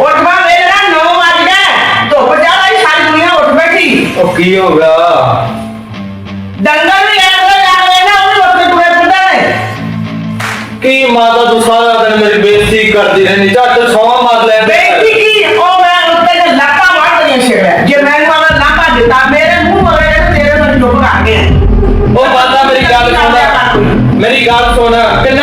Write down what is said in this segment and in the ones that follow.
ਉੱਠ ਬਾ ਵੇਲਾ 9 ਵਜ ਗਏ ਧੁੱਪ ਜ਼ਿਆਦਾ ਹੀ ਸਾਰੀ ਦੁਨੀਆ ਉੱਠ ਬੈਠੀ ਉਹ ਕੀ ਹੋ ਗਿਆ ਡੰਗਰ ਵੀ ਐਂ ਹੋ ਜਾਵੇ ਨਾ ਉਹ ਵੀ ਉੱਠ ਕੇ ਤੁਰੇ ਫਿਰਦੇ ਨੇ ਕੀ ਮਾਤਾ ਤੂੰ ਸਾਰਾ ਦਿਨ ਮੇਰੀ ਬੇਇੱਜ਼ਤੀ ਕਰਦੀ ਰਹਿੰਦੀ ਝੱਟ ਸੌਂ ਮਾਰ ਲੈ ਬੇਟੀ ਕੀ ਉਹ ਮੈਂ ਉੱਤੇ ਤੇ ਲੱਤਾਂ ਮਾਰ ਦਈਆਂ ਛੇੜਿਆ ਜੇ ਮੈਨੂੰ ਮਾਰਾ ਲਾਪਾ ਦਿੱਤਾ ਮੇਰੇ ਮੂੰਹ ਮਰੇ ਤੇ ਤੇਰੇ ਨਾਲ ਚੁੱਪ ਕਰ ਗਏ ਉਹ ਮਾਤਾ ਮੇਰੀ ਗੱਲ ਸੁਣ ਮੇਰੀ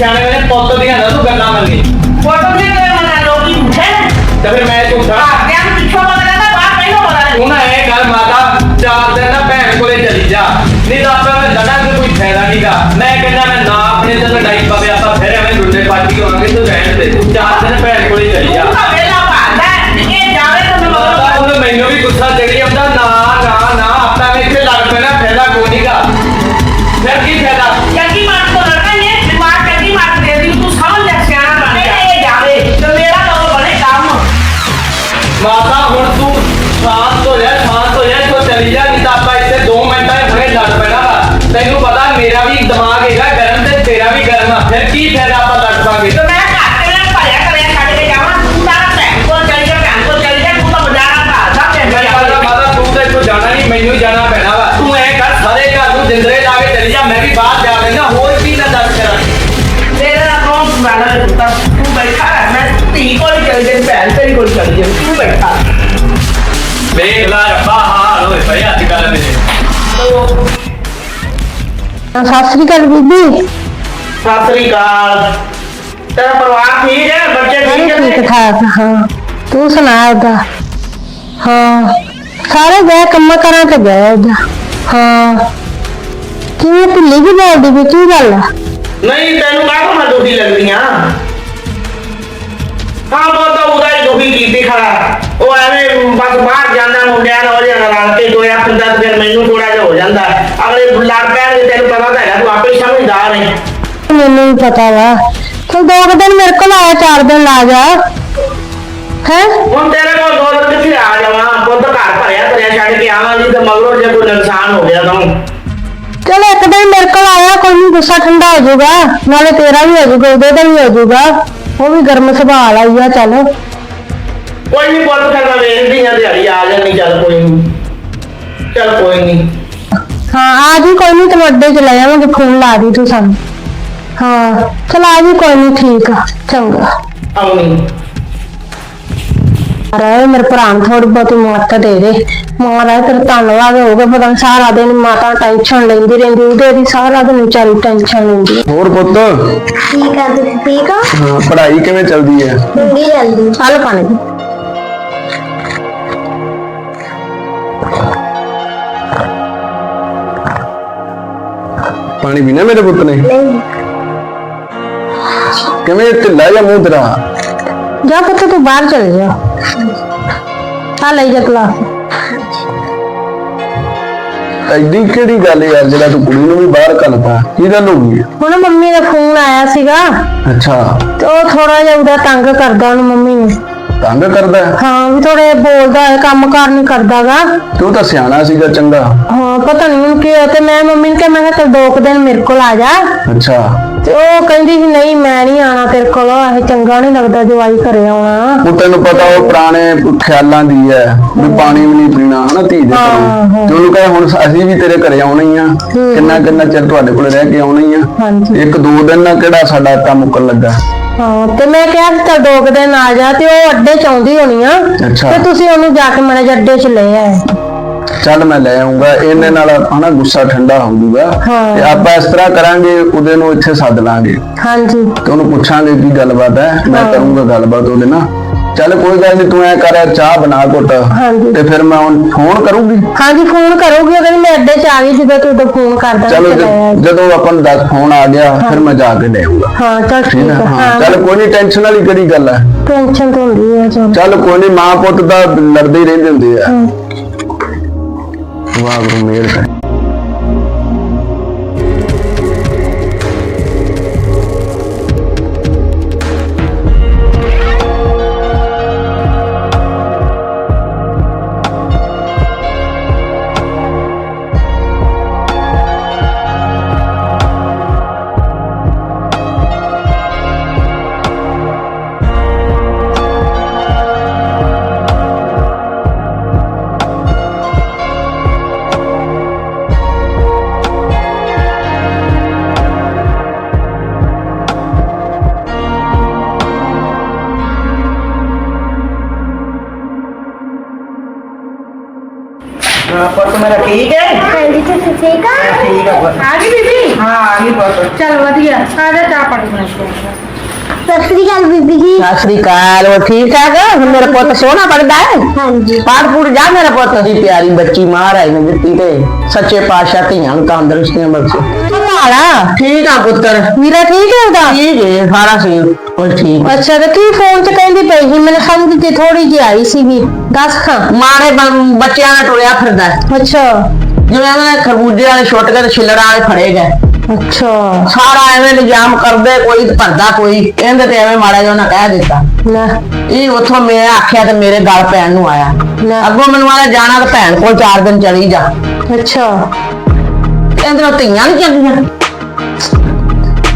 ਸਿਆਣੇ ਵੇਲੇ ਪੁੱਤ ਦੀਆਂ ਨਾ ਤੂੰ ਗੱਲਾਂ ਮੰਨੀ। ਫੋਟੋ ਦੇ ਕੇ ਮਨਾ ਲੋਕੀ ਝੂਠੇ ਨੇ ਤੇ ਫਿਰ ਮੈਂ ਝੂਠਾ ਘਰਦਿਆਂ ਨੂੰ ਪਿੱਛੋਂ ਪਤਾ ਲੱਗਦਾ ਬਾਹਰ ਪਹਿਲੋਂ ਪਤਾ ਲੱਗਦਾ। ਹੁਣ ਇਹ ਗੱਲ ਮਾਤਾ ਚਾਰ ਦਿਨ ਨਾ ਭੈਣ ਕੋਲੇ ਚਲੀ ਜਾ। ਨਹੀਂ ਤਾਂ ਆਪਾਂ ਮੈਂ ਲੜਾਂਗੇ ਕੋਈ ਫਾਇਦਾ ਨਹੀਂਗਾ ਮੈਂ ਕਹਿੰਦਾ ਮੈਂ ਨਾ ਆਪਣੇ ਤੇ ਲੜਾਈ ਪਵੇ ਆਪਾਂ ਫਿਰ ਐਵੇਂ ਡੁੱਲੇ ਪਾਰਟੀ ਹੋਵਾਂਗੇ ਤੂੰ ਰਹਿਣ ਦੇ। ਤੂੰ ਚਾਰ ਦਿਨ ਭੈਣ ਕੋਲੇ ਚਲੀ ਜਾ। ਤੂੰ ਤਾਂ ਵੇਲਾ ਭਾਲਦਾ ਹੈ, ਇਹ ਜਾਵੇ ਤਾਂ ਮੈਂ ਮਾਤਾ ਮਗਰ ਹੁਣ ਮੈਨੂੰ ਵੀ ਗੁੱਸਾ ਚੜੀ ਆਉਂਦਾ ਨਾ ਨਾ ਮਾਤਾ ਹੁਣ ਤੂੰ ਸ਼ਾਂਤ ਹੋ ਜਾ ਸ਼ਾਂਤ ਹੋ ਜਾ ਤੂੰ ਚਲੀ ਜਾ ਨਹੀਂ ਤਾਂ ਆਪਾਂ ਇੱਥੇ 2 ਮਿੰਟਾਂ 'ਚ ਹੁਣੇ ਲੜ ਪੈਣਾ ਵਾ। ਤੈਨੂੰ ਪਤਾ ਮੇਰਾ ਵੀ ਦਿਮਾਗ ਹੈਗਾ ਗਰਮ ਤੇ ਤੇਰਾ ਵੀ ਗਰਮ ਆ। ਫਿਰ ਕੀ ਫਾਇਦਾ ਆਪਾਂ ਲੜ ਪਾਂਗੇ? ਤੇ ਮੈਂ ਘਰ ਤੇ ਨਾ ਭਰਿਆ ਕਰਿਆ ਛੱਡ ਕੇ ਜਾਵਾਂ। ਤੂੰ ਤਾਂ ਭੈਣ ਕੋਲ ਚਲੀ ਜਾ ਭੈਣ ਕੋਲ ਚਲੀ ਜਾ ਤੂੰ ਤਾਂ ਬਜ਼ਾਰਾਂ ਭਾਲਦਾ ਤੇ ਮੈਂ ਕਹਿੰਦਾ ਮਾਤਾ ਤੂੰ ਤਾਂ ਇੱਥੋਂ ਜਾਣਾ ਨਹੀਂ ਮੈਨੂੰ ਹੀ ਜਾਣਾ ਪੈਣਾ ਵਾ। ਤੂੰ ਐ ਕਰ ਸਾਰੇ ਘਰ ਨੂੰ ਜਿੰਦਰੇ ਲਾ ਕੇ ਚਲੀ ਜਾ ਮੈਂ ਵੀ ਬਾਹਰ ਜਾ ਲੈਣਾ ਚਲੀ ਜਾ ਤੂੰ ਬੈਠਾ? ਵੇਖ ਲੈ ਰੱਬਾ ਹਾਲ ਹੋਏ ਪਏ ਅੱਜ ਕੱਲ ਮੇਰੇ ਸਤਿ ਸ੍ਰੀ ਅਕਾਲ ਬੀਬੀ। ਸਤਿ ਸ੍ਰੀ ਅਕਾਲ। ਤੇਰਾ ਪਰਿਵਾਰ ਠੀਕ ਹੈ? ਬੱਚੇ ਸਾਰੇ ਠੀਕ ਠੀਕ ਹੈ? ਠਾਕ ਹਾਂ। ਤੂੰ ਸੁਣਾ ਉਹਦਾ ਹਾਂ। ਸਾਰੇ ਗਏ ਕੰਮ ਕਰਾਂ ਤੇ ਗਏ ਉਹਦਾ ਹਾਂ। ਕਿਵੇਂ ਢਿੱਲੀ ਜਿਹੀ ਬੋਲਦੀ ਵੀ ਕੀ ਗੱਲ ਆ? ਨਹੀਂ ਤੈਨੂੰ ਕਾਹਤੋਂ ਮੈਂ ਦੁਖੀ ਲੱਗਦੀਆਂ ਹਾਂ ਬਹੁਤਾ ਉਹਦਾ ਖੜਾ। ਉਹ ਐਵੇਂ ਬਸ ਬਾਹਰ ਜਾਂਦਾ ਮੁੰਡਿਆਂ ਨਾਲ ਉਹਦੇ ਨਾਲ ਰਲ ਕੇ ਦੋਇਆ ਖੁੰਦਾ ਤੇ ਫਿਰ ਮੈਨੂੰ ਥੋੜਾ ਜਿਹਾ ਹੋ ਜਾਂਦਾ। ਅਗਲੇ ਲੜ ਪੈਣਗੇ ਤੈਨੂੰ ਪਤਾ ਤਾਂ ਹੈਗਾ ਤੂੰ ਆਪੇ ਹੀ ਸਮਝਦਾਰ ਹੈ। ਮੈਨੂੰ ਵੀ ਪਤਾ ਵਾ। ਤੂੰ ਦੋ ਕੁ ਦਿਨ ਮੇਰੇ ਕੋਲ ਆਇਆ ਚਾਰ ਦਿਨ ਲਾ ਜਾ। ਹੈ? ਹੁਣ ਤੇਰੇ ਕੋਲ ਦੋ ਦਿਨ ਕਿੱਥੇ ਆ ਜਾਵਾਂ? ਪੁੱਤ ਘਰ ਭਰਿਆ ਭਰਿਆ ਛੱਡ ਕੇ ਆਵਾਂਗੀ ਤੇ ਮਗਰੋਂ ਜੇ ਕੋਈ ਨੁਕਸਾਨ ਹੋ ਗਿਆ ਤਾਂ। ਚਲ ਇੱਕ ਦਿਨ ਮੇਰੇ ਕੋਲ ਆਇਆ ਕੋਈ ਨਹੀਂ ਗੁੱਸਾ ਠੰਡਾ ਹੋ ਜਾਊਗਾ। ਨਾਲੇ ਤੇਰਾ ਵੀ ਹੋ ਜਾਊਗਾ ਉਹਦੇ ਦਾ ਵੀ ਹੋ ਜਾਊਗਾ। ਉਹ ਵੀ ਗਰਮ ਸੁਭਾਅ ਵਾਲਾ ਹੀ ਆ ਚੱਲ। ਕੋਈ ਨਹੀਂ ਪੁੱਤ ਫਿਰ ਮੈਂ ਵੇਖਦੀ ਆ ਦਿਹਾੜੀ ਆ ਜਾਣੀ ਚੱਲ ਕੋਈ ਨਹੀਂ ਚੱਲ ਕੋਈ ਨਹੀਂ ਹਾਂ ਆ ਜੀ ਕੋਈ ਨਹੀਂ ਤੈਨੂੰ ਅੱਡੇ ਚ ਲੈ ਜਾਵਾਂਗੇ ਫੋਨ ਲਾ ਦੀ ਤੂੰ ਸਾਨੂੰ। ਹਾਂ ਚਲ ਆ ਜੀ ਕੋਈ ਨਹੀਂ ਠੀਕ ਆ ਚੰਗਾ। ਆਉਣੀ ਰਾਏ ਮੇਰੇ ਭਰਾ ਨੂੰ ਥੋੜੀ ਬਹੁਤੀ ਮੌਤ ਦੇ ਦੇ। ਮਹਾਰਾਜ ਤੇਰਾ ਧੰਨਵਾਦ ਹੋਊਗਾ ਪਤਾ ਨੀ ਸਾਰਾ ਦਿਨ ਮਾਤਾ ਟੈਨਸ਼ਨ ਲੈਂਦੀ ਰਹਿੰਦੀ ਉਹਦੇ ਦੀ ਸਾਰਾ ਦਿਨ ਵਿਚਾਰੀ ਟੈਨਸ਼ਨ ਲੈਂਦੀ। ਹੋਰ ਪੁੱਤ? ਠੀਕ ਆ ਤੁਸੀਂ ਠੀਕ ਆ ਹਾਂ, ਪੜ੍ਹਾਈ ਕਿਵੇਂ ਚੱਲਦੀ ਹੈ? ਚੰਗੀ ਜਲਦੀ ਚੱਲ ਪਾਣੀ ਪਾਣੀ ਪੀਣਾ ਮੇਰੇ ਪੁੱਤ ਨੇ? ਕਿਵੇਂ ਢਿੱਲਾ ਜਾਂ ਮੂੰਹ ਤੇਰਾ? ਜਾ ਪੁੱਤ ਤੂੰ ਬਾਹਰ ਚਲ ਜਾ। ਆ ਲੈ ਜਾ ਕਲਾਸ ਐਡੀ ਕਿਹੜੀ ਗੱਲ ਯਾਰ ਜਿਹੜਾ ਤੂੰ ਕੁੜੀ ਨੂੰ ਵੀ ਬਾਹਰ ਕੱਲਤਾ ਕੀ ਗੱਲ ਹੋ ਗਈ? ਹੁਣ ਮੰਮੀ ਦਾ ਫੋਨ ਆਇਆ ਸੀਗਾ। ਅੱਛਾ। ਤੇ ਉਹ ਥੋੜਾ ਜਿਹਾ ਉਹਦਾ ਤੰਗ ਕਰਦਾ ਉਹਨੂੰ ਮੰਮੀ ਨੂੰ। ਤੰਗ ਕਰਦਾ ਹੈ? ਹਾਂ ਵੀ ਥੋੜੇ ਬੋਲਦਾ ਹੈ ਕੰਮ ਕਾਰ ਨਹੀਂ ਕਰਦਾਗਾ। ਤੂੰ ਤਾਂ ਸਿਆਣਾ ਸੀਗਾ ਚੰਗਾ। ਹਾਂ ਪਤਾ ਨਹੀਂ ਹੁਣ ਕੀ ਹੋਇਆ ਤੇ ਮੈਂ ਮੰਮੀ ਨੂੰ ਕਿਹਾ ਮੈਂ ਕਿਹਾ ਚੱਲ ਦੋ ਕੁ ਦਿਨ ਮੇਰੇ ਕੋਲ ਆ ਜਾ। ਅੱਛਾ। ਤੇ ਉਹ ਕਹਿੰਦੀ ਸੀ ਨਹੀਂ ਮੈਂ ਨਹੀਂ ਆਣਾ ਤੇਰੇ ਕੋਲ ਇਹ ਚੰਗਾ ਨਹੀਂ ਲੱਗਦਾ ਜਵਾਈ ਘਰੇ ਆਉਣਾ। ਉਹ ਤੈਨੂੰ ਪਤਾ ਉਹ ਪੁਰਾਣੇ ਖਿਆਲਾਂ ਦੀ ਹੈ ਵੀ ਪਾਣੀ ਵੀ ਨਹੀਂ ਪੀਣਾ ਹਨਾ ਧੀ ਦੇ ਹਾਂ, ਹਾਂ। ਤੇ ਉਹਨੂੰ ਕਹੇ ਹੁਣ ਅਸੀਂ ਵੀ ਤੇਰੇ ਘਰੇ ਆਉਣਾ ਹੀ ਆ। ਕਿੰਨਾ ਕਿੰਨਾ ਚਿਰ ਤੁਹਾਡੇ ਕੋਲ ਰਹਿ ਕੇ ਆਉਣਾ ਹੀ ਆ। ਹਾਂਜੀ। ਇੱਕ ਦੋ ਦਿਨ ਨਾਲ ਕਿਹੜਾ ਸਾਡਾ ਕੰਮ ਮੁੱਕਣ ਲੱਗਾ? ਹਾਂ ਤੇ ਮੈਂ ਕਿਹਾ ਚੱਲ ਦੋ ਕੁ ਦਿਨ ਆ ਜਾ ਤੇ ਉਹ ਅੱਡੇ ਚ ਆਉਂਦੀ ਹੋਣੀ ਆ ਅੱਛਾ। ਤੇ ਤੁਸੀਂ ਉਹਨੂੰ ਜਾ ਕੇ ਮਨੇ ਅੱਡੇ ਚ ਲੈ ਆਏ ਚੱਲ ਮੈਂ ਲੈ ਆਉਂਗਾ ਇਹਨੇ ਨਾਲ ਹਨਾ ਗੁੱਸਾ ਠੰਡਾ ਹਾਂ। ਤੇ ਆਪਾਂ ਇਸ ਤਰ੍ਹਾਂ ਕਰਾਂਗੇ ਉਹਦੇ ਨੂੰ ਇੱਥੇ ਸੱਦ ਲਾਂਗੇ ਹਾਂਜੀ ਤੇ ਉਹਨੂੰ ਪੁੱਛਾਂਗੇ ਕੀ ਗੱਲਬਾਤ ਹੈ ਮੈਂ ਹਾਂ। ਕਰੂੰਗਾ ਗੱਲਬਾਤ ਉਹਦੇ ਨਾਲ ਚੱਲ ਕੋਈ ਗੱਲ ਨਹੀਂ ਤੂੰ ਐ ਕਰ ਚਾਹ ਬਣਾ ਘੁੱਟ ਹਾਂਜੀ। ਤੇ ਫਿਰ ਮੈਂ ਹੁਣ ਫੋਨ ਕਰੂੰਗੀ। ਹਾਂਜੀ ਫੋਨ ਕਰੋਗੇ ਅਗਰ ਮੈਂ ਅੱਡੇ 'ਚ ਆ ਗਈ ਜਦੋਂ ਤੂੰ ਉਦੋਂ ਫੋਨ ਕਰਦਾ ਚਲੋ ਚਲਾ ਆਇਆ ਜ- ਜਦੋਂ ਆਪਾਂ ਨੂੰ 10 ਫੋਨ ਆ ਗਿਆ ਫਿਰ ਮੈਂ ਜਾ ਕੇ ਲੈ ਆਊਂਗਾ। ਹਾਂ ਚੱਲ ਠੀਕ ਠੀਕ ਹੈ ਹੈ ਹਾਂ। ਹਾਂ ਚੱਲ ਕੋਈ ਨਹੀਂ ਟੈਨਸ਼ਨ ਵਾਲੀ ਕਿਹੜੀ ਗੱਲ ਹੈ ਟੈਨਸ਼ਨ ਤਾਂ ਹੁੰਦੀ ਹੈ ਚਲ। ਚੱਲ ਕੋਈ ਨਹੀਂ ਮਾਂ ਪੁੱਤ ਦਾ ਲੜਦੇ ਹੀ ਰਹਿੰਦੇ ਹੁੰਦੇ ਆ। ਵਾਹਿਗੁਰੂ ਮਿਹਰ ਕਰੇ। ਪੁੱਤ ਮੇਰਾ ਠੀਕ ਹੈ? ਹਾਂਜੀ ਤੁਸੀਂ ਠੀਕ ਆ ਠੀਕ ਹੈ ਪੁੱਤ। ਆ ਗਈ ਬੀਬੀ? ਹਾਂ ਆ ਗਈ ਪੁੱਤ। ਚਲ ਵਧੀਆ ਆ ਜਾ ਚਾਹ ਪਾਣੀ ਬਣਾ ਕੇ। ਸਤਿ ਸ੍ਰੀ ਅਕਾਲ ਬੀਬੀ ਜੀ ਸਤਿ ਸ੍ਰੀ ਅਕਾਲ ਉਹ ਠੀਕ ਠਾਕ? ਹੈ ਹੁਣ ਮੇਰਾ ਪੁੱਤ ਸੋਹਣਾ ਪੜਦਾ ਹੈ? ਹਾਂਜੀ। ਪਾਠ ਪੂੜ ਜਾ ਮੇਰਾ ਪੁੱਤ। ਦੀ ਪਿਆਰੀ ਬੱਚੀ ਮਹਾਰਾਜ ਨੇ ਦਿੱਤੀ ਤੇ ਸੱਚੇ ਪਾਤਸ਼ਾਹ ਧੀਆਂ ਨੂੰ ਤੰਦਰੁਸਤੀਆਂ ਬਖਸ਼ੇ। ਹਾਲਾ ਠੀਕ ਆ ਪੁੱਤਰ। ਵੀਰਾ ਠੀਕ ਹੈ ਉਹਦਾ? ਠੀਕ ਹੈ ਸਾਰਾ ਸੀ ਉਹ ਠੀਕ। ਅੱਛਾ ਤੇ ਕੀ ਫੋਨ 'ਚ ਕਹਿੰਦੀ ਪਈ ਸੀ? ਮੈਨੂੰ ਸਮਝ ਤੇ ਥੋੜੀ ਜਿਹੀ ਆਈ ਸੀਗੀ। ਦੱਸ ਖਾਂ ਮਾਰੇ ਬੰ- ਬੱਚਿਆਂ ਨਾਲ ਟੁਰਿਆ ਫਿਰਦਾ ਹੈ। ਅੱਛਾ। ਜਿਵੇਂ ਉਹਨਾਂ ਖਰਬੂਜੇ ਵਾਲੇ ਛੁੱਟ ਕੇ ਤੇ ਛਿੱਲੜਾਂ ਵਾਲੇ ਫੜੇ ਗਏ। ਅੱਛਾ। ਸਾਰਾ ਐਵੇਂ ਇਲਜ਼ਾਮ ਕਰਦੇ ਕੋਈ ਭਰਦਾ ਕੋਈ। ਇਹਦੇ ਤੇ ਐਵੇਂ ਮਾੜਾ ਜਿਹਾ ਉਹਨਾਂ ਕਹਿ ਦਿੱਤਾ। ਨਾ ਇਹ ਉੱਥੋਂ ਮੈਂ ਆਖਿਆ ਤੇ ਮੇਰੇ ਗਲ ਪੈਣ ਨੂੰ ਆਇਆ। ਲੈ। ਅੱਗੋਂ ਮੈਨੂੰ ਆਇਆ ਜਾਣਾ ਤੇ ਭੈਣ ਕੋਲ ਚਾਰ ਦਿਨ ਚਲੀ ਜਾ। ਅੱਛਾ। ਇਹਦੇ ਨਾਲ ਧੀਆਂ ਨਹੀਂ ਚੰਗੀਆਂ।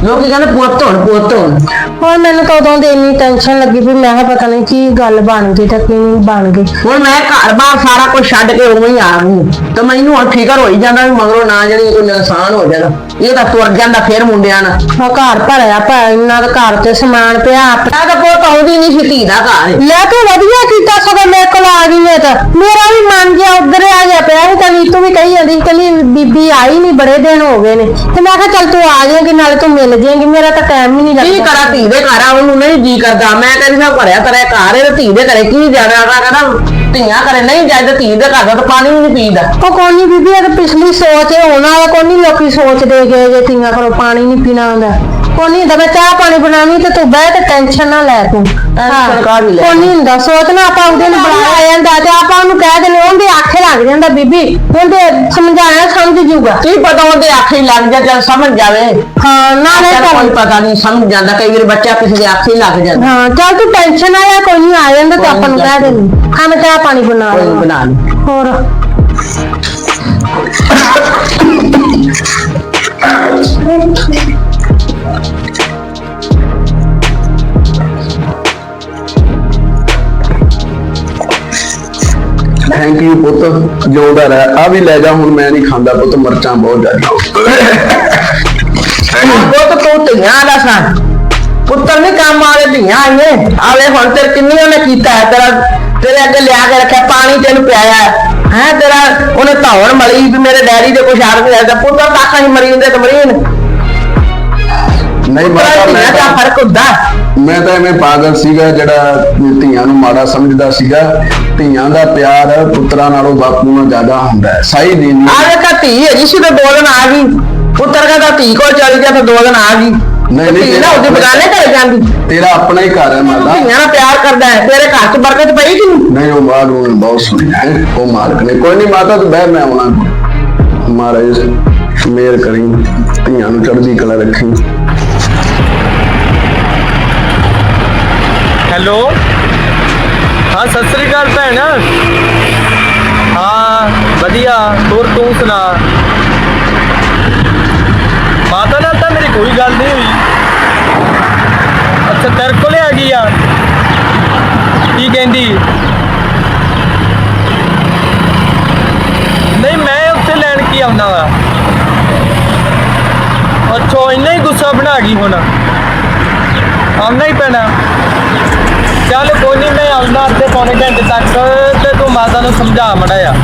ਲੋਕੀ ਕਹਿੰਦੇ ਪੁੱਤ ਹੋਣ ਪੁੱਤ ਹੋਣ। ਹੁਣ ਮੈਨੂੰ ਤਾਂ ਉਦੋਂ ਦੀ ਇੰਨੀ ਟੈਨਸ਼ਨ ਲੱਗੀ ਵੀ ਮੈਂ ਕਿਹਾ ਪਤਾ ਨਹੀਂ ਕੀ ਗੱਲ ਬਣ ਗਈ ਤਾਂ ਕੀ ਨਹੀਂ ਬਣ ਗਈ। ਹੁਣ ਮੈਂ ਘਰ ਬਾਹਰ ਸਾਰਾ ਕੁਝ ਛੱਡ ਕੇ ਉਵੇਂ ਹੀ ਆ ਗਈ ਤੇ ਮੈਨੂੰ ਹੁਣ ਫਿਕਰ ਹੋਈ ਜਾਂਦਾ ਵੀ ਮਗਰੋਂ ਨਾ ਜਿਹੜੀ ਕੋਈ ਨੁਕਸਾਨ ਹੋ ਜਾਣਾ ਇਹ ਤਾਂ ਤੁਰ ਜਾਂਦਾ ਫੇਰ ਮੁੰਡਿਆਂ ਨਾਲ। ਆ ਘਰ ਭਰਿਆ ਪਿਆ ਇੰਨਾ ਦਾ ਘਰ ਤੇ ਸਮਾਨ ਪਿਆ। ਆਪਣਾ ਮੈਂ ਤਾਂ ਪੁੱਤ ਆਉਂਦੀ ਨਹੀਂ ਸੀ ਧੀ ਦਾ ਘਰ। ਲੈ ਕੇ ਵਧੀਆ ਕੀਤਾ ਸਗੋਂ ਮੇਰੇ ਕੋਲ ਆ ਗਈ ਹੈ ਤਾਂ। ਮੇਰਾ ਵੀ ਮਨ ਜਿਹਾ ਉਧਰ ਆ ਗਿਆ ਪਿਆ ਸੀ ਤਾਂ ਨੀਤੂ ਵੀ ਕਹੀ ਜਾਂਦੀ ਸੀ ਕਹਿੰਦੀ ਬੀਬੀ ਆਈ ਨਹੀਂ ਬੜੇ ਦਿਨ ਹੋ ਗਏ ਨੇ। ਤੇ ਮੈਂ ਕਿਹਾ ਚੱਲ ਤੂੰ ਆ ਜਾਏਂਗੀ ਨਾਲੇ ਤੂੰ ਮਿਲ ਜਾਏਂਗੀ ਮੇਰਾ ਤਾਂ ਟਾਈਮ ਹੀ ਨਹੀਂ ਕੀ ਲੱਗਦਾ। ਕਰਾਂ ਧੀ ਦੇ ਘਰ ਆ ਉਹਨੂੰ ਨਹੀਂ ਜੀ ਕਰਦਾ। ਮੈਂ ਕਹਿੰਦੀ ਸਾ ਭਰਿਆ ਤੇਰੇ ਘਰ ਇਹ ਧੀ ਦੇ ਘਰੇ ਕੀ ਜਾਣਾ ਆ ਕਹਿੰਦਾ ਧੀਆਂ ਘਰੇ ਨਹੀਂ ਜਾਇਦਾ ਧੀ ਦੇ ਘਰ ਦਾ ਤਾਂ ਪਾਣੀ ਵੀ ਨਹੀਂ ਪੀਦਾ। ਉਹ ਕੋਨੀ ਬੀਬੀ ਇਹ ਤਾਂ ਪਿਛਲੀ ਸੋਚ ਹੈ ਉਹਨਾਂ ਵਾਲਾ ਕੋਨੀ ਲੋਕੀ ਸੋਚਦੇ ਗਏ ਜੇ ਤੀਆਂ ਕਰੋ ਪਾਣੀ ਨਹੀਂ ਪੀਣਾ ਹੁੰਦਾ। ਕੋਨੀ ਹੁੰਦਾ ਮੈਂ ਚਾਹ ਪਾਣੀ ਬਣਾਵੀਂ ਤੇ ਤੂੰ ਬਹਿ ਤੇ ਟੈਨਸ਼ਨ ਨਾ ਲੈ ਤੂੰ। ਲੈ? ਕੋਨੀ ਹੁੰਦਾ ਸੋਚਣਾ ਆਪਾਂ ਉਹਦੇ ਨੂੰ ਬੁਲਾਇਆ ਜਾਂਦਾ ਤੇ ਆਪਾਂ ਉਹਨੂੰ ਕਹਿ ਦਿੰਦੇ ਉਹਦੇ ਆਖੇ ਲੱਗ ਜਾਂਦਾ ਬੀਬੀ ਉਹਦੇ ਸਮਝਾਇਆ ਸਮਝ ਜੂਗਾ। ਕੀ ਪਤਾ ਉਹਦੇ ਆਖੇ ਲੱਗ ਜਾ ਚੱਲ ਸਮਝ ਜਾਵੇ। ਹਾਂ ਨਾਲੇ ਕੋਈ ਪਤਾ ਨਹੀਂ ਸਮਝ ਜਾਂਦਾ ਕਈ ਵਾਰ ਬੱਚਾ ਕਿਸੇ ਦੇ ਆਖੇ ਲੱਗ ਜਾਂਦਾ। ਹਾਂ ਚੱਲ ਤੂੰ ਟੈਨਸ਼ਨ ਆਇਆ ਕੋਈ ਨਹੀਂ ਆ ਜਾਂਦਾ ਤੇ ਆਪਾਂ ਨੂੰ ਨੀ, ਕਹਿ ਦਿੰਦੇ ਹਾਂ। ਮੈਂ ਚਾਹ ਪਾਣੀ ਬਣਾ ਨੀ, ਲਵਾਂ। ਬਣਾ ਲਈ ਹੋਰ? ਪੁੱਤ ਜਿਉਂਦਾ ਰਹਿ ਆ ਵੀ ਲੈ ਜਾ, ਹੁਣ ਮੈਂ ਨਹੀਂ ਖਾਂਦਾ ਪੁੱਤ, ਮਰਚਾਂ ਬਹੁਤ ਜ਼ਿਆਦਾ। ਪੁੱਤ, ਤੂੰ ਧੀਆਂ ਦਾ ਸਾਂ। ਪੁੱਤਰ ਨਹੀਂ, ਕੰਮ ਵਾਲੇ ਧੀਆਂ ਆਈਏ ਆਲੇ ਹੁਣ ਤੇ ਕਿੰਨੀ ਉਹਨੇ ਕੀਤਾ ਹੈ, ਤੇਰਾ ਤੇਰੇ ਅੱਗੇ ਲਿਆ ਕੇ ਰੱਖਿਆ, ਪਾਣੀ ਤੈਨੂੰ ਪਿਆਇਆ ਹੈ। ਤੇਰਾ ਉਹਨੇ ਧੌਣ ਮਲੀ ਵੀ ਮੇਰੇ ਡੈਡੀ ਦੇ ਕੁਛ ਆਰਮ ਗਿਆ ਤਾਂ ਪੁੱਤਰ ਤਾਂ ਹੀ ਮਰੀ ਹੁੰਦੇ ਤੇ ਨਹੀਂ ਧੀਆਂ ਮੈਂ ਦਾ ਤਾਂ ਫ਼ਰਕ ਹੁੰਦਾ। ਮੈਂ ਤਾਂ ਐਵੇਂ ਪਾਗਲ ਸੀਗਾ ਜਿਹੜਾ ਧੀਆਂ ਨੂੰ ਮਾੜਾ ਸਮਝਦਾ ਸੀਗਾ। ਧੀਆਂ ਦਾ ਪਿਆਰ ਪੁੱਤਰਾਂ ਨਾਲੋਂ ਬਾਪੂ ਨਾਲ ਜ਼ਿਆਦਾ ਹੁੰਦਾ ਹੈ। ਸਾਈ ਦੀ ਨਹੀਂ ਆਲੇ ਤਾਂ ਧੀ ਹੈਗੀ ਸੀ ਤੇ ਦੋ ਦਿਨ ਆ ਗਈ। ਪੁੱਤਰ ਕਹਿੰਦਾ ਧੀ ਕੋਲ ਚਲੀ ਗਿਆ ਤੇ ਦੋ ਦਿਨ ਆ ਗਈ। ਨਹੀਂ, ਨਹੀਂ, ਧੀ ਨਾ ਉਹਦੇ ਬਗਾਨੇ ਘਰੇ ਜਾਂਦੀ। ਤੇਰਾ ਆਪਣਾ ਹੀ ਘਰ ਹੈ ਮਾਲਾ ਧੀਆਂ ਨਾਲ ਪਿਆਰ ਕਰਦਾ ਹੈ ਤੇਰੇ ਘਰ 'ਚ ਬਰਕਤ ਪਈ ਕਿ ਨਹੀਂ? ਨਹੀਂ ਉਹ ਬਾਹਰ ਨੂੰ ਬਹੁਤ ਸੁਣਿਆ ਹੈ। ਉਹ ਮਾਲਕ ਨੇ ਕੋਈ ਨਹੀਂ ਮਾਤਾ ਤੂੰ ਬਹਿ ਮੈਂ ਆਉਣਾ। ਮਹਾਰਾਜ ਮੇਰ ਕਰੀ ਧੀਆਂ ਨੂੰ ਚੜ੍ਹਦੀ ਕਲਾ ਰੱਖੀ। ਹੈਲੋ। ਹਾਂ, ਸਤਿ ਸ੍ਰੀ ਅਕਾਲ ਭੈਣ। ਹਾਂ, ਵਧੀਆ। ਹੋਰ ਤੂੰ ਸੁਣਾ? ਮਾਤਾ ਨਾਲ ਤਾਂ ਮੇਰੀ ਕੋਈ ਗੱਲ ਨਹੀਂ ਹੋਈ। ਅੱਛਾ, ਤੇਰੇ ਕੋਲੇ ਆ ਗਈ ਆ। ਕੀ ਕਹਿੰਦੀ? ਨਹੀਂ, ਮੈਂ ਉੱਥੇ ਲੈਣ ਕੀ ਆਉਂਦਾ ਵਾ? ਅੱਛਾ ਇੰਨਾ ਹੀ ਗੁੱਸਾ ਬਣਾ ਗਈ ਹੁਣ। ਆਉਣਾ ਹੀ ਪੈਣਾ। ਕੋਈ ਨਹੀਂ ਪੌਣੇ ਘੰਟੇ ਤੱਕ ਤੇ ਤੂੰ ਮਾਤਾ ਨੂੰ ਸਮਝਾ ਮੜਾ ਆ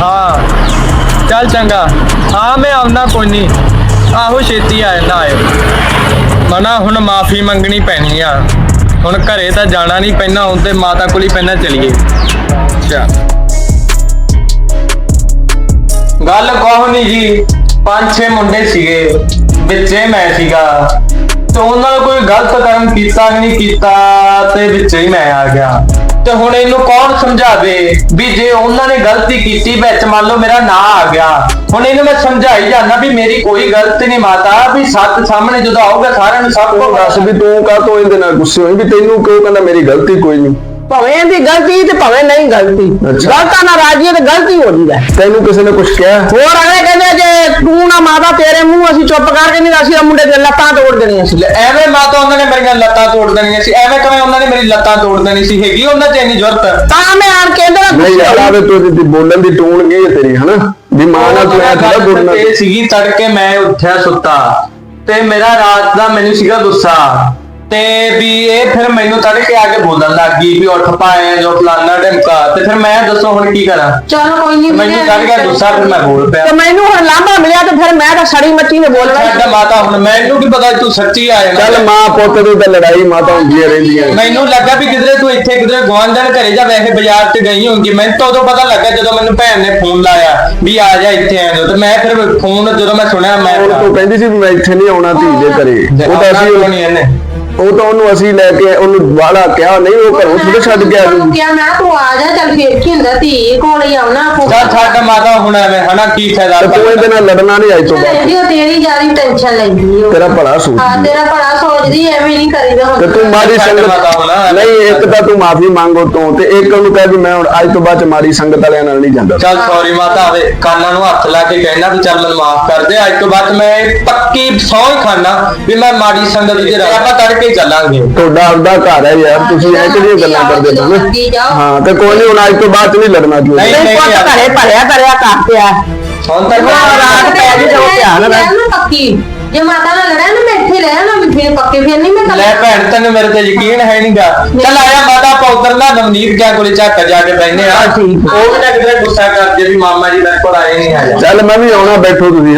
ਹਾਂ। ਚੱਲ ਚੰਗਾ। ਹਾਂ, ਮੈਂ ਆਉਂਦਾ, ਕੋਈ ਨਹੀਂ ਆਹੋ, ਛੇਤੀ ਆ ਜਾਂਦਾ, ਆਇਓ। ਮਨਾ ਹੁਣ ਮਾਫੀ ਮੰਗਣੀ ਪੈਣੀ ਆ। ਹੁਣ ਘਰੇ ਤਾਂ ਜਾਣਾ ਨਹੀਂ ਪੈਣਾ, ਹੁਣ ਤੇ ਮਾਤਾ ਕੋਲ ਹੀ ਪੈਣਾ, ਚਲੀਏ। ਅੱਛਾ। ਗੱਲ ਕੋਹ ਨਹੀਂ ਜੀ। ਪੰਜ ਛੇ ਮੁੰਡੇ ਸੀਗੇ। ਵਿੱਚੇ ਮੈਂ ਸੀਗਾ। ਤੇ ਉਹਨਾਂ ਨੇ ਕੋਈ ਗਲਤ ਕਰਮ ਕੀਤਾ ਕਿ ਨਹੀਂ ਕੀਤਾ ਤੇ ਵਿੱਚੇ ਹੀ ਮੈਂ ਆ ਗਿਆ। ਤੇ ਹੁਣ ਇਹਨੂੰ ਕੌਣ ਸਮਝਾਵੇ ਵੀ ਜੇ ਉਹਨਾਂ ਨੇ ਗਲਤੀ ਕੀਤੀ, ਵਿੱਚ ਮੰਨ ਲਓ ਮੇਰਾ ਨਾਂ ਆ ਗਿਆ। ਹੁਣ ਇਹਨੂੰ ਮੈਂ ਸਮਝਾਈ ਜਾਂਦਾ ਵੀ ਮੇਰੀ ਕੋਈ ਗਲਤੀ ਨਹੀਂ ਮਾਤਾ, ਵੀ ਸੱਤ ਸਾਹਮਣੇ ਜਦੋਂ ਆਊਗਾ ਸਾਰਿਆਂ ਨੂੰ ਸਭ ਉਹ ਦੱਸ ਵੀ ਤੂੰ ਕਾਹ ਤੋਂ ਇਹਦੇ ਨਾਲ ਗੁੱਸੇ ਹੋਈ? ਵੀ ਤੈਨੂੰ ਕਿਉਂ ਕਹਿੰਦਾ ਮੇਰੀ ਗਲਤੀ ਕੋਈ ਨਹੀਂ? ਭਾਵੇਂ ਇਹਦੀ ਗਲਤੀ ਤੇ ਭਾਵੇਂ ਨਹੀਂ ਗਲਤੀ। ਅੱਛਾ। ਗਲਤਾਂ ਨਾਲ ਰਾਜੀ ਹੈ ਤੇ ਗਲਤੀ ਹੋ ਜੀਦਾ ਤੈਨੂੰ ਕਿਸੇ ਨੇ ਕੁਝ ਕਿਹਾ? ਹੋਰ ਅਗਲੇ ਕਹਿੰਦੇ ਜੇ ਤੂੰ ਨਾ ਮਾਤਾ ਤੇਰੇ ਮੂੰਹ ਅਸੀਂ ਚੁੱਪ ਕਰਕੇ ਨਹੀਂ ਅਸੀਂ ਤਾਂ ਮੁੰਡੇ ਦੀਆਂ ਲੱਤਾਂ ਤੋੜ ਦੇਣੀਆਂ ਸੀ। ਲੈ ਐਵੇਂ ਮਾਤਾ ਉਹਨਾਂ ਨੇ ਮੇਰੀਆਂ ਲੱਤਾਂ ਤੋੜ ਦੇਣੀਆਂ ਸੀ ਐਵੇਂ ਕਿਵੇਂ ਉਹਨਾਂ ਨੇ ਮੇਰੀ ਲੱਤਾਂ ਤੋੜ ਦੇਣੀ ਸੀ ਹੈਗੀ ਉਹਨਾਂ 'ਚ ਇੰਨੀ ਜ਼ਰੂਰਤ ਤਾਂ ਮੈਂ ਆਣ ਕੇ ਇਹਦੇ ਨਾਲ ਨਹੀਂ ਯਾਰ ਆਵੇ ਤੂੰ ਦੀ ਬੋਲਣ ਦੀ ਟੋਨ ਕੀ ਹੈ ਤੇਰੀ ਹਨਾ? ਵੀ ਮਾਂ ਨਾਲ ਤੂੰ ਐ ਥੋੜਾ ਬੋਲਣਾ। ਇਹ ਸੀਗੀ ਤੜਕੇ ਮੈਂ ਉੱਠਿਆ ਸੁੱਤਾ ਤੇ ਮੇਰਾ ਰਾਤ ਦਾ ਮੈਨੂੰ ਸੀਗਾ ਗੁੱਸਾ। ਤੇ ਵੀ ਇਹ ਫਿਰ ਮੈਨੂੰ ਤੜਕੇ ਆ ਕੇ ਬੋਲਣ ਲੱਗ ਗਈ ਵੀ ਉੱਠ ਪਾਏ ਜੋ ਫਲਾਨਾ ਢਮਕਾ ਤੇ ਫਿਰ ਮੈਂ ਦੱਸੋ ਹੁਣ ਕੀ ਕਰਾਂ? ਚਲ ਕੋਈ ਨਹੀਂ ਮੈਨੂੰ ਚੜ ਗਿਆ ਗੁੱਸਾ ਫਿਰ ਮੈਂ ਬੋਲ ਪਿਆ। ਤੇ ਮੈਨੂੰ ਹੁਣ ਲਾਂਭਾ ਮਿਲਿਆ ਤੇ ਫਿਰ ਮੈਂ ਤਾਂ ਸੜੀ ਮੱਚੀ ਨੇ ਬੋਲਣਾ ਛੱਡ ਮਾਤਾ ਹੁਣ ਮੈਨੂੰ ਕੀ ਪਤਾ ਤੂੰ ਸੱਚੀ ਆ ਜਾਣਾ। ਚੱਲ ਮਾਂ ਪੁੱਤ ਦੀ ਤਾਂ ਲੜਾਈ ਮਾਤਾ ਹੁੰਦੀਆਂ ਰਹਿੰਦੀਆਂ ਮੈਨੂੰ ਲੱਗਾ ਵੀ ਕਿਧਰੇ ਤੂੰ ਇੱਥੇ ਕਿਧਰੇ ਗਵਾਂਢਣ ਘਰੇ ਜਾ ਵੈਸੇ ਬਾਜ਼ਾਰ 'ਚ ਗਈ ਹੋਊਗੀ। ਮੈਨੂੰ ਤਾਂ ਉਦੋਂ ਪਤਾ ਲੱਗਾ ਜਦੋਂ ਮੈਨੂੰ ਭੈਣ ਨੇ ਫੋਨ ਲਾਇਆ ਵੀ ਆ ਜਾ ਇੱਥੇ ਆ ਜਾ। ਤੇ ਮੈਂ ਫਿਰ ਫੋਨ ਜਦੋਂ ਮੈਂ ਸੁਣਿਆ ਮੈਂ ਤੂੰ ਕਹਿੰਦੀ ਸੀ ਵੀ ਮੈਂ ਇੱਥੇ ਨਹੀਂ ਆਉਣਾ ਧੀ ਦੇ ਘਰੇ। ਉਹ ਤਾਂ ਅਸੀਂ ਨਹੀਂ ਇਹਨੇ। ਉਹ ਤਾਂ ਉਹਨੂੰ ਅਸੀਂ ਲੈ ਕੇ ਉਹਨੂੰ ਵਾਲਾ ਕਿਹਾ ਨਹੀਂ ਉਹ ਘਰੋਂ ਥੋੜੇ ਛੱਡ ਕੇ ਆ ਉਹਨੂੰ ਕਿਹਾ ਮੈਂ ਤੂੰ ਆ ਜਾ ਚੱਲ ਫੇਰ ਕੀ ਹੁੰਦਾ ਧੀ ਕੋਲ ਹੀ ਆਉਣਾ ਚੱਲ ਛੱਡ ਮਾਤਾ ਹੁਣ ਐਵੇਂ ਹਨਾ ਕੀ ਫਾਇਦਾ ਤੇ ਤੂੰ ਇਹਦੇ ਨਾਲ ਲੜਨਾ ਨਹੀਂ ਅੱਜ ਤੋਂ ਬਾਅਦ। ਰਹਿੰਦੀ ਉਹ ਤੇਰੀ ਜ਼ਿਆਦਾ ਟੈਨਸ਼ਨ ਲੈਂਦੀ ਉਹ। ਤੇਰਾ ਭਲਾ ਹਾਂ ਸੋਚਦੀ ਤੇਰਾ ਭਲਾ ਸੋਚਦੀ ਐਵੇਂ ਨਹੀਂ ਕਰੀਦਾ ਤੇ ਹੁੰਦਾ ਤੂੰ ਮਾੜੀ ਮਾਤਾ ਹੁਣ। ਸੰਗਤ ਨਹੀਂ ਇੱਕ ਤਾਂ ਤੂੰ ਮਾਫੀ ਮੰਗੋ ਤੋਂ ਤੇ ਇੱਕ ਉਹਨੂੰ ਕਹਿ ਵੀ ਮੈਂ ਹੁਣ ਅੱਜ ਤੋਂ ਬਾਅਦ ਚ ਮਾੜੀ ਸੰਗਤ ਵਾਲਿਆਂ ਨਾਲ ਨਹੀਂ ਜਾਂਦਾ। ਚੱਲ ਸੌਰੀ ਮਾਤਾ ਵੇ ਕੰਨਾਂ ਨੂੰ ਹੱਥ ਲਾ ਕੇ ਕਹਿਣਾ ਵੀ ਚੱਲ ਮੈਨੂੰ ਮਾਫ ਕਰ ਦੇ ਅੱਜ ਤੋਂ ਬਾਅਦ ਮੈਂ ਪੱਕੀ ਸੌਂ ਹੀ ਖਾਣਾ ਵੀ ਮੈਂ ਮਾੜੀ ਸੰਗਤ ਵਿੱਚ ਰਹਿ ਆਪਾਂ ਤੜਕੇ ਹੀ ਚੱਲਾਂਗੇ। ਤੁਹਾਡਾ ਆਪਦਾ ਘਰ ਹੈ ਯਾਰ ਤੁਸੀਂ ਐ ਕਿਹੜੀਆਂ ਗੱਲਾਂ ਕਰਦੇ ਹੋ ਨਾ ਅੱਗੇ ਜਾਓ। ਹਾਂ ਤੇ ਕੋਈ ਨਹੀਂ ਹੁਣ ਅੱਜ ਤੋਂ ਬਾਅਦ ਚ ਨਹੀਂ ਲੜਨਾ ਤੂੰ ਨਹੀਂ, ਨਹੀਂ ਪੁੱਤ ਯਾਰ। ਘਰੇ ਭਰਿਆ ਭਰਿਆ ਕਰ ਪਿਆ ਹੁਣ ਤੱਕ ਹੁਣ ਰਾਤ ਪੈ ਗਈ ਉਹ ਧਿਆਨ ਮੈਂ ਰੱਖ। ਨਾ ਪੱਕੀ ਜੇ ਮਾਤਾ ਨਾਲ ਲੜਿਆ ਨਾ ਮੈਂ ਇੱਥੇ ਲੈ ਨਾ ਵੀ ਫਿਰ ਪੱਕੇ ਫਿਰ ਨਹੀਂ ਮੈਂ ਲੈ ਭੈਣ ਤੈਨੂੰ ਮੇਰੇ ਤੇ ਯਕੀਨ ਹੈ ਨਹੀਂਗਾ ਚੱਲ ਆਇਆ ਮਾਤਾ ਆਪਾਂ ਉਧਰ ਨਾ ਨਵਨੀਤ ਕਿਆ ਕੋਲੇ ਝੱਕ ਜਾ ਕੇ ਬੈਠਨੇ ਆ। ਠੀਕ। ਉਹ ਵੀ ਨਾ ਕਿਤੇ ਗੁੱਸਾ ਕਰਦੇ ਵੀ ਮਾਮਾ ਜੀ ਮੇਰੇ ਕੋਲ ਆਏ ਨਹੀਂ ਆ ਜਾ ਚੱਲ ਮੈਂ ਵੀ ਆਉਣਾ ਬੈਠੋ ਤੁਸੀਂ। ਹੈਂ।